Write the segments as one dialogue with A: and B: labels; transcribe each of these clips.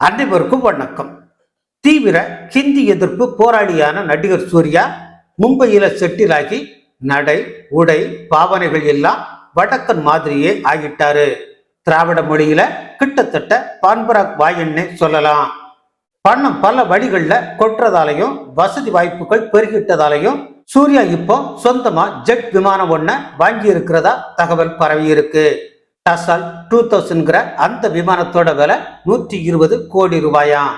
A: அனைவருக்கும் வணக்கம். தீவிர ஹிந்தி எதிர்ப்பு போராளியான நடிகர் சூர்யா மும்பையில செட்டில் ஆகி நடை உடை பாவனைகள் எல்லாம் வடக்கன் மாதிரியே ஆகிட்டாரு. திராவிட மொழியில கிட்டத்தட்ட பான்பராக் வாயன்னே சொல்லலாம். பணம் பல வழிகளில் கொட்டுறதாலையும் வசதி வாய்ப்புகள் பெருகிட்டதாலையும் சூர்யா இப்போ சொந்தமா ஜெட் விமானம் ஒன்ன வாங்கி இருக்கிறதா தகவல் பரவி இருக்கு டசால் டூ தௌசண்ட்ங்கிற அந்த விமானத்தோட விலை நூற்றி இருபது கோடி ரூபாயாம்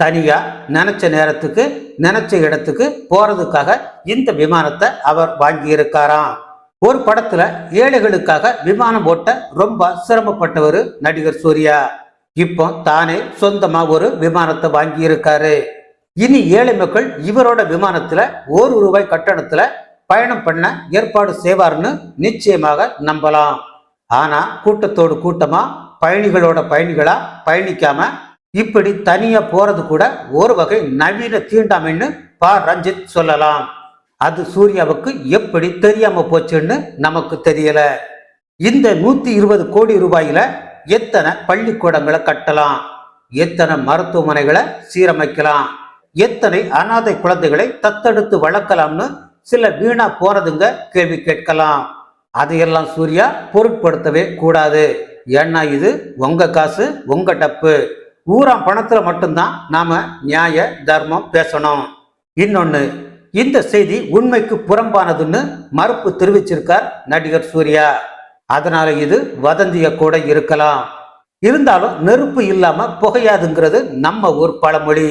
A: தனியாக நினச்ச நேரத்துக்கு நினச்ச இடத்துக்கு போகிறதுக்காக இந்த விமானத்தை அவர் வாங்கியிருக்காராம். ஒரு படத்தில் ஏழைகளுக்காக விமானம் ஓட்ட ரொம்ப சிரமப்பட்டவர் நடிகர் சூர்யா. இப்போ தானே சொந்தமாக ஒரு விமானத்தை வாங்கியிருக்காரு. இனி ஏழை மக்கள் இவரோட விமானத்தில் ஒரு ரூபாய் கட்டணத்தில் பயணம் பண்ண ஏற்பாடு செய்வார்னு நிச்சயமாக நம்பலாம். ஆனால் கூட்டத்தோடு கூட்டமாக பயணிகளோட பயணிகளாக பயணிக்காம இப்படி தனியாக போகிறது கூட ஒரு வகை நவீன தீண்டாமைன்னு பா. ரஞ்சித் சொல்லலாம். அது சூர்யாவுக்கு எப்படி தெரியாமல் போச்சுன்னு நமக்கு தெரியல. இந்த நூற்றி இருபது கோடி ரூபாயில எத்தனை பள்ளிக்கூடங்களை கட்டலாம்? எத்தனை மருத்துவமனைகளை சீரமைக்கலாம்? எத்தனை அனாதை குழந்தைகளை தத்தெடுத்து வளர்க்கலாம்னு சில வீணா போறதுங்க கேள்வி கேட்கலாம். அதையெல்லாம் சூர்யா பொருட்படுத்தவே கூடாது. ஏன்னா இது உங்க காசு உங்க டப்பு. ஊராம் பணத்துல மட்டும்தான் நாம நியாய தர்மம் பேசணும். இன்னொன்னு இந்த செய்தி உண்மைக்கு புறம்பானதுன்னு மறுப்பு தெரிவிச்சிருக்கார் நடிகர் சூர்யா. அதனால இது வதந்திய கூட இருக்கலாம். இருந்தாலும் நெருப்பு இல்லாம புகையாதுங்கிறது நம்ம ஊர் பழமொழி.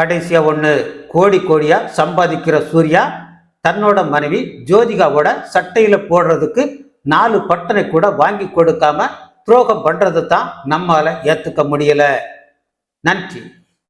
A: கடைசியா ஒண்ணு கோடி கோடியா சம்பாதிக்கிற சூர்யா தன்னோட மனைவி ஜோதிகாவோட சட்டையில போடுறதுக்கு நாலு பட்டனை கூட வாங்கி கொடுக்காம துரோகம் பண்றது தான் நம்மால ஏத்துக்க முடியல. நன்றி.